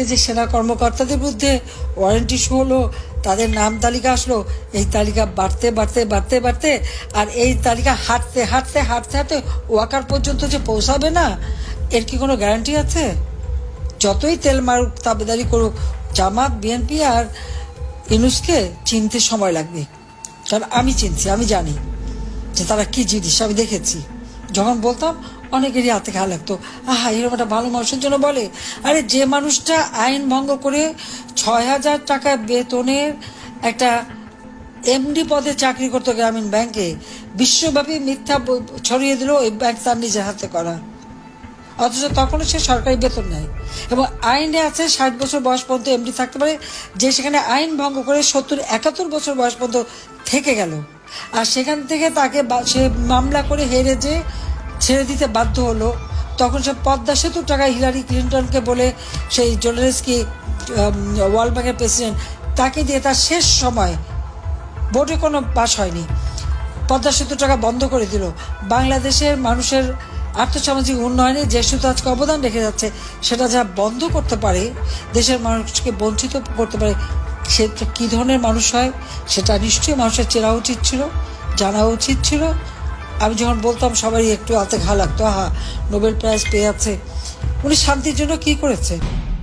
আজকে যে সেনা কর্মকর্তাদের বিরুদ্ধে ওয়ারেন্টি ইস্যু হলো, তাদের নাম তালিকা আসলো, এই তালিকা বাড়তে বাড়তে বাড়তে বাড়তে, আর এই তালিকা হাঁটতে হাঁটতে হাঁটতে হাঁটতে ওয়াকার পর্যন্ত যে পৌঁছাবে না, এর কি কোনো গ্যারান্টি আছে? যতই তেল মারুক, তাবেদারি করুক, জামাত, বিএনপি আর ইনুসকে চিনতে সময় লাগবে। কারণ আমি চিনছি, আমি জানি যে তারা কি জিনিস, আমি দেখেছি। যখন বলতাম, অনেকেরই হাতে ঘা লাগতো। আহা, এরকম একটা ভালো মানুষের জন্য বলে? আরে, যে মানুষটা আইন ভঙ্গ করে ছয় হাজার টাকা বেতনের একটা এমডি পদে চাকরি করতো গ্রামীণ ব্যাংকে, বিশ্বব্যাপী মিথ্যা ছড়িয়ে দিল ওই ব্যাংক তার নিজের হাতে করা। অথচ তখনও সে সরকারি বেতন নেয়। এবং আইনে আছে ষাট বছর বয়স পর্যন্ত এমডি থাকতে পারে, যে সেখানে আইন ভঙ্গ করে সত্তর একাত্তর বছর বয়স পর্যন্ত থেকে গেল। আর সেখান থেকে তাকে সে মামলা করে হেরে যে ছেড়ে দিতে বাধ্য হলো, তখন সে পদ্মা সেতুর টাকা হিলারি ক্লিন্টনকে বলে সেই জোলেস্কি ওয়ার্ল্ড ব্যাংকের প্রেসিডেন্ট, তাকে দিয়ে তার শেষ সময় বোর্ডে কোনো পাশ হয়নি। পদ্মা সেতু টাকা বন্ধ করে দিল। বাংলাদেশের মানুষের আর্থসামাজিক উন্নয়নে যে আজকে অবদান রেখে যাচ্ছে, সেটা যা বন্ধ করতে পারে, দেশের মানুষকে বঞ্চিত করতে পারে, সে কী ধরনের মানুষ হয়, সেটা নিশ্চয়ই মানুষের চেনা উচিত ছিল, জানা উচিত ছিল। আমি যখন বলতাম সবারই একটু হাতে ঘা লাগতো, আহা, নোবেল প্রাইজ পেয়ে যাচ্ছে, উনি শান্তির জন্য কী করেছে?